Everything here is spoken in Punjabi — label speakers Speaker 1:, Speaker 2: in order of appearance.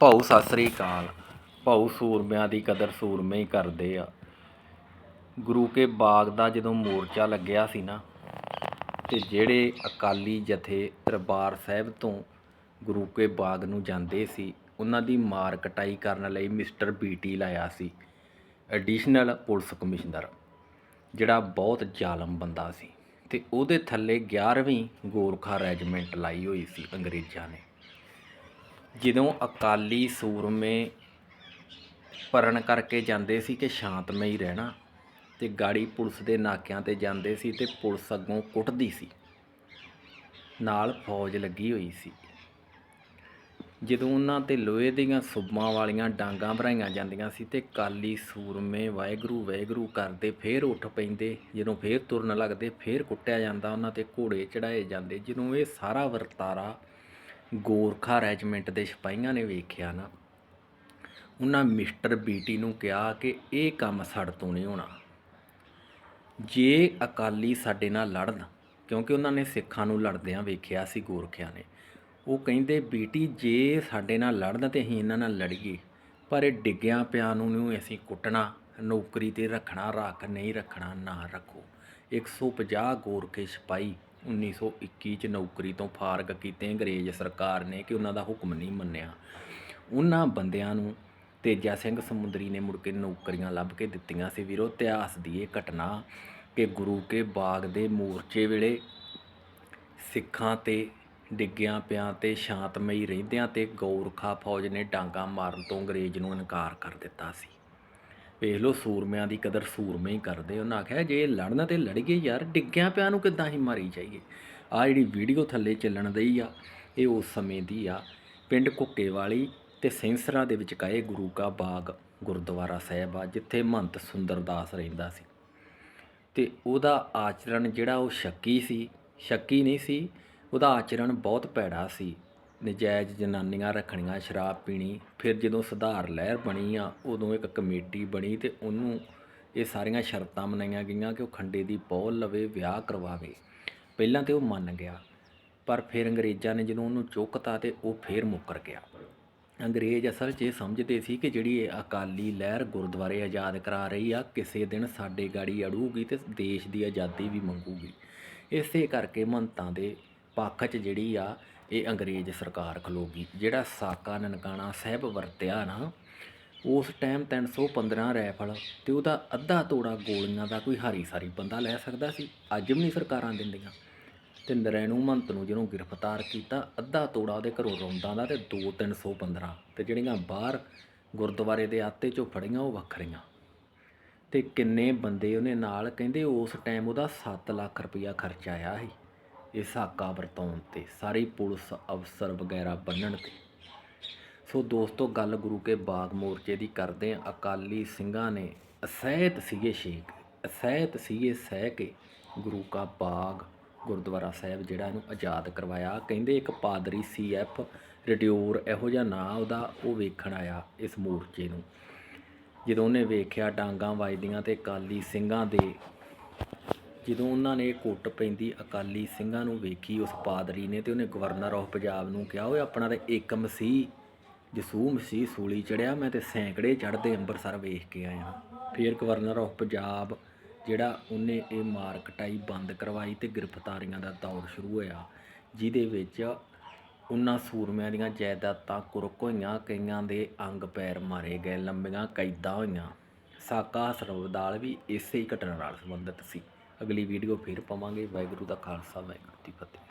Speaker 1: ਭਾਊ, ਸਤਿ ਸ੍ਰੀ ਅਕਾਲ। ਭਾਊ ਸੂਰਮਿਆਂ ਦੀ ਕਦਰ ਸੂਰਮੇ ਹੀ ਕਰਦੇ ਆ। ਗੁਰੂ ਕੇ ਬਾਗ ਦਾ ਜਦੋਂ ਮੋਰਚਾ ਲੱਗਿਆ ਸੀ ਨਾ, ਤੇ ਜਿਹੜੇ ਅਕਾਲੀ ਜਥੇ ਦਰਬਾਰ ਸਾਹਿਬ ਤੋਂ ਗੁਰੂ ਕੇ ਬਾਗ ਨੂੰ ਜਾਂਦੇ ਸੀ, ਉਹਨਾਂ ਦੀ ਮਾਰ ਕਟਾਈ ਕਰਨ ਲਈ ਮਿਸਟਰ ਬੀਟੀ ਲਾਇਆ ਸੀ, ਐਡੀਸ਼ਨਲ ਪੁਲਿਸ ਕਮਿਸ਼ਨਰ, ਜਿਹੜਾ ਬਹੁਤ ਜ਼ਾਲਮ ਬੰਦਾ ਸੀ। ਤੇ ਉਹਦੇ ਥੱਲੇ 11ਵੀਂ ਗੋਰਖਾ ਰੈਜੀਮੈਂਟ ਲਾਈ ਹੋਈ ਸੀ ਅੰਗਰੇਜ਼ਾਂ ਨੇ। ਜਦੋਂ ਅਕਾਲੀ ਸੂਰਮੇ ਭਰਨ ਕਰਕੇ ਜਾਂਦੇ ਸੀ ਕਿ ਸ਼ਾਂਤਮਈ ਰਹਿਣਾ ਤੇ ਗਾੜੀ ਪੁਲਿਸ ਦੇ ਨਾਕਿਆਂ ਤੇ ਜਾਂਦੇ ਸੀ ਤੇ ਪੁਲਿਸ ਅੱਗੋਂ ਕੁੱਟਦੀ ਸੀ, ਨਾਲ ਫੌਜ ਲੱਗੀ ਹੋਈ ਸੀ। ਜਦੋਂ ਉਹਨਾਂ ਤੇ ਲੋਹੇ ਦੀਆਂ ਸੁੱਬਾਂ ਵਾਲੀਆਂ ਡਾਂਗਾਂ ਭਰਾਈਆਂ ਜਾਂਦੀਆਂ ਸੀ ਤੇ ਕਾਲੀ ਸੂਰਮੇ ਵਾਹਿਗੁਰੂ ਵਾਹਿਗੁਰੂ ਕਰਦੇ ਫੇਰ ਉੱਠ ਪੈਂਦੇ, ਜਦੋਂ ਫੇਰ ਤੁਰਨ ਲੱਗਦੇ ਫੇਰ ਕੁੱਟਿਆ ਜਾਂਦਾ, ਉਹਨਾਂ ਤੇ ਘੋੜੇ ਚੜਾਏ ਜਾਂਦੇ, ਜਦੋਂ ਇਹ ਸਾਰਾ ਵਰਤਾਰਾ ਗੋਰਖਾ ਰੈਜੀਮੈਂਟ ਦੇ ਸਿਪਾਹੀਆਂ ਨੇ ਵੇਖਿਆ ਨਾ। ਉਹਨਾਂ ਮਿਸਟਰ ਬੀਟੀ ਨੂੰ ਕਿਹਾ ਕਿ ਇਹ ਕੰਮ ਸਾਡੇ ਤੋਂ ਨਹੀਂ ਹੋਣਾ। ਜੇ ਅਕਾਲੀ ਸਾਡੇ ਨਾਲ ਲੜਨ, ਕਿਉਂਕਿ ਉਹਨਾਂ ਨੇ ਸਿੱਖਾਂ ਨੂੰ ਲੜਦਿਆਂ ਵੇਖਿਆ ਸੀ, ਗੋਰਖਿਆਂ ਨੇ। ਉਹ ਕਹਿੰਦੇ, ਬੀਟੀ, ਜੇ ਸਾਡੇ ਨਾਲ ਲੜਨ ਤੇ ਅਸੀਂ ਇਹਨਾਂ ਨਾਲ ਲੜੀਏ, ਪਰ ਇਹ ਡਿੱਗਿਆਂ ਪਿਆਂ ਨੂੰ ਅਸੀਂ ਕੁੱਟਣਾ, ਨੌਕਰੀ ਤੇ ਰੱਖਣਾ, ਰੱਖ ਨਹੀਂ ਰੱਖਣਾ, ਨਾ ਰੱਖੋ। 150 ਗੋਰਖੇ ਸਿਪਾਹੀ 1921 ਚ ਨੌਕਰੀ ਤੋਂ ਫਾਰਗ ਕੀਤੇ ਅੰਗਰੇਜ਼ ਸਰਕਾਰ ਨੇ ਕਿ ਉਹਨਾਂ ਦਾ ਹੁਕਮ ਨਹੀਂ ਮੰਨਿਆ। ਉਹਨਾਂ ਬੰਦਿਆਂ ਨੂੰ ਤੇਜਾ ਸਿੰਘ ਸਮੁੰਦਰੀ ਨੇ ਮੁੜ ਕੇ ਨੌਕਰੀਆਂ ਲੱਭ ਕੇ ਦਿੱਤੀਆਂ ਸੀ। ਵੀਰੋ, ਇਤਿਹਾਸ ਦੀ ਇਹ ਘਟਨਾ ਕਿ ਗੁਰੂ ਕੇ ਬਾਗ ਦੇ ਮੋਰਚੇ ਵੇਲੇ ਸਿੱਖਾਂ ਤੇ ਡਿੱਗਿਆਂ ਪਿਆਂ ਤੇ ਸ਼ਾਂਤਮਈ ਰਹਿੰਦਿਆਂ ਤੇ ਗੌਰਖਾ ਫੌਜ ਨੇ ਡਾਂਗਾ ਮਾਰਨ ਤੋਂ ਅੰਗਰੇਜ਼ ਨੂੰ ਇਨਕਾਰ ਕਰ ਦਿੱਤਾ ਸੀ। ਵੇਖ ਲਓ, ਸੂਰਮਿਆਂ ਦੀ ਕਦਰ ਸੂਰਮੇ ਹੀ ਕਰਦੇ ਉਹਨਾਂ ਆਖਿਆ, ਜੇ ਲੜਨਾ ਤੇ ਲੜੀਏ ਯਾਰ, ਡਿੱਗਿਆਂ ਪਿਆ ਨੂੰ ਕਿੱਦਾਂ ਹੀ ਮਾਰੀ ਜਾਈਏ। ਆ ਜਿਹੜੀ ਵੀਡੀਓ ਥੱਲੇ ਚੱਲਣ ਦਈ ਆ, ਇਹ ਉਸ ਸਮੇਂ ਦੀ ਆ। ਪਿੰਡ ਕੁੱਕੇ ਵਾਲੀ ਤੇ ਸੈਂਸਰਾ ਦੇ ਵਿਚਕਾਏ ਗੁਰੂ ਕਾ ਬਾਗ ਗੁਰਦੁਆਰਾ ਸਾਹਿਬ ਆ, ਜਿੱਥੇ ਮਹੰਤ ਸੁੰਦਰਦਾਸ ਰਹਿੰਦਾ ਸੀ। ਤੇ ਉਹਦਾ ਆਚਰਣ ਜਿਹੜਾ ਉਹ ਸ਼ੱਕੀ ਸੀ, ਸ਼ੱਕੀ ਨਹੀਂ ਸੀ, ਉਹਦਾ ਆਚਰਣ ਬਹੁਤ ਭੈੜਾ ਸੀ। ਨਜਾਇਜ਼ ਜਨਾਨੀਆਂ ਰੱਖਣੀਆਂ, ਸ਼ਰਾਬ ਪੀਣੀ। ਫਿਰ ਜਦੋਂ ਸੁਧਾਰ ਲਹਿਰ ਬਣੀ ਆ, ਉਦੋਂ ਇੱਕ ਕਮੇਟੀ ਬਣੀ ਤੇ ਉਹਨੂੰ ਇਹ ਸਾਰੀਆਂ ਸ਼ਰਤਾਂ ਮਨਾਈਆਂ ਗਈਆਂ ਕਿ ਉਹ ਖੰਡੇ ਦੀ ਪੌਲ ਲਵੇ, ਵਿਆਹ ਕਰਵਾਵੇ। ਪਹਿਲਾਂ ਤੇ ਉਹ ਮੰਨ ਗਿਆ, ਪਰ ਫਿਰ ਅੰਗਰੇਜ਼ਾਂ ਨੇ ਜਦੋਂ ਉਹਨੂੰ ਚੁੱਕਤਾ ਤੇ ਉਹ ਫੇਰ ਮੁੱਕਰ ਗਿਆ। ਅੰਗਰੇਜ਼ ਅਸਲ 'ਚ ਇਹ ਸਮਝਦੇ ਸੀ ਕਿ ਜਿਹੜੀ ਇਹ ਅਕਾਲੀ ਲਹਿਰ ਗੁਰਦੁਆਰੇ ਆਜ਼ਾਦ ਕਰਾ ਰਹੀ ਆ, ਕਿਸੇ ਦਿਨ ਸਾਡੇ ਗਾੜੀ ਅੜੂਗੀ ਤੇ ਦੇਸ਼ ਦੀ ਆਜ਼ਾਦੀ ਵੀ ਮੰਗੂਗੀ। ਇਸੇ ਕਰਕੇ ਮਹੰਤਾਂ ਦੇ ਪੱਖ 'ਚ ਜਿਹੜੀ ਆ ਇਹ ਅੰਗਰੇਜ਼ ਸਰਕਾਰ ਖਲੋਗੀ ਜਿਹੜਾ ਸਾਕਾ ਨਨਕਾਣਾ ਸਾਹਿਬ ਵਰਤਿਆ ਨਾ, ਉਸ ਟਾਈਮ 315 ਰਾਈਫਲ ਤੇ ਉਹਦਾ ਅੱਧਾ ਤੋੜਾ ਗੋਲੀਆਂ ਦਾ ਕੋਈ ਹਾਰੀ ਸਾਰੀ ਬੰਦਾ ਲੈ ਸਕਦਾ ਸੀ। ਅੱਜ ਵੀ ਨਹੀਂ ਸਰਕਾਰਾਂ ਦਿੰਦੀਆਂ। ਤੇ ਨਰੈਣੂ ਮੰਤ ਨੂੰ ਜਿਹਨੂੰ ਗ੍ਰਿਫਤਾਰ ਕੀਤਾ, ਅੱਧਾ ਤੋੜਾ ਉਹਦੇ ਘਰੋਂ ਰੌਂਦਾਂ ਦਾ ਤੇ 2 315 ਤੇ ਜਿਹੜੀਆਂ ਬਾਹਰ ਗੁਰਦੁਆਰੇ ਦੇ ਆਤੇ ਚੋਂ ਫੜੀਆਂ, ਉਹ ਵੱਖਰੀਆਂ। ਤੇ ਕਿੰਨੇ ਬੰਦੇ ਉਹਨੇ ਨਾਲ, ਕਹਿੰਦੇ ਉਸ ਟਾਈਮ ਉਹਦਾ 7 ਲੱਖ ਰੁਪਇਆ ਖਰਚ ਆਇਆ ਸੀ। ਇਹ ਸਾਕਾ ਵਰਤਾਉਣ ਤੇ ਸਾਰੀ ਪੁਲਿਸ ਅਫਸਰ ਵਗੈਰਾ ਬੰਨਣ ਤੇ। ਸੋ ਦੋਸਤੋ, ਗੱਲ ਗੁਰੂ ਕੇ ਬਾਗ ਮੋਰਚੇ ਦੀ ਕਰਦੇ ਆ ਅਕਾਲੀ ਸਿੰਘਾਂ ਨੇ ਅਸਹਿਤ ਸੀਗੇ ਸ਼ੇਖ, ਅਸਹਿਤ ਸੀਗੇ ਸਹਿ ਕੇ ਗੁਰੂ ਕਾ ਬਾਗ ਗੁਰਦੁਆਰਾ ਸਾਹਿਬ ਜਿਹੜਾ ਇਹਨੂੰ ਆਜ਼ਾਦ ਕਰਵਾਇਆ। ਕਹਿੰਦੇ ਇੱਕ ਪਾਦਰੀ ਸੀ ਐਫ, ਰਡਿਓਰ ਇਹੋ ਜਿਹਾ ਨਾਂ ਉਹਦਾ, ਉਹ ਵੇਖਣ ਆਇਆ ਇਸ ਮੋਰਚੇ ਨੂੰ। ਜਦੋਂ ਉਹਨੇ ਵੇਖਿਆ, ਡਾਂਗਾਂ ਵੱਜਦੀਆਂ ਤੇ ਅਕਾਲੀ ਸਿੰਘਾਂ ਦੇ ਜਦੋਂ ਉਹਨਾਂ ਨੇ ਕੁੱਟ ਪੈਂਦੀ ਅਕਾਲੀ ਸਿੰਘਾਂ ਨੂੰ ਵੇਖੀ, ਉਸ ਪਾਦਰੀ ਨੇ ਤੇ ਉਹਨੇ ਗਵਰਨਰ ਆਫ ਪੰਜਾਬ ਨੂੰ ਕਿਹਾ, ਓਏ, ਆਪਣਾ ਤੇ ਇੱਕ ਮਸੀਹ, ਜਸੂ ਮਸੀਹ ਸੂਲੀ ਚੜਿਆ, ਮੈਂ ਤੇ ਸੈਂਕੜੇ ਚੜਦੇ ਅੰਮ੍ਰਿਤਸਰ ਵੇਖ ਕੇ ਆਇਆ ਫਿਰ ਗਵਰਨਰ ਆਫ ਪੰਜਾਬ, ਜਿਹੜਾ ਉਹਨੇ ਇਹ ਮਾਰ ਕਟਾਈ ਬੰਦ ਕਰਵਾਈ ਤੇ ਗ੍ਰਿਫਤਾਰੀਆਂ ਦਾ ਦੌਰ ਸ਼ੁਰੂ ਹੋਇਆ, ਜਿਹਦੇ ਵਿੱਚ ਉਹਨਾਂ ਸੂਰਮਿਆਂ ਦੀਆਂ ਜਾਇਦਾਦਾਂ ਕੁਰਕ ਹੋਈਆਂ, ਕਈਆਂ ਦੇ ਅੰਗ ਪੈਰ ਮਾਰੇ ਗਏ, ਲੰਬੀਆਂ ਕੈਦਾਂ ਹੋਈਆਂ। ਸਾਕਾ ਹਸਪਤਾਲ ਵੀ ਇਸੇ ਹੀ ਘਟਨਾ ਨਾਲ ਸੰਬੰਧਿਤ ਸੀ। ਅਗਲੀ ਵੀਡੀਓ ਫਿਰ ਪਾਵਾਂਗੇ। ਵਾਹਿਗੁਰੂ ਦਾ ਖਾਲਸਾ ਵਾਹਿਗੁਰੂ ਦੀ ਫਤਿਹ।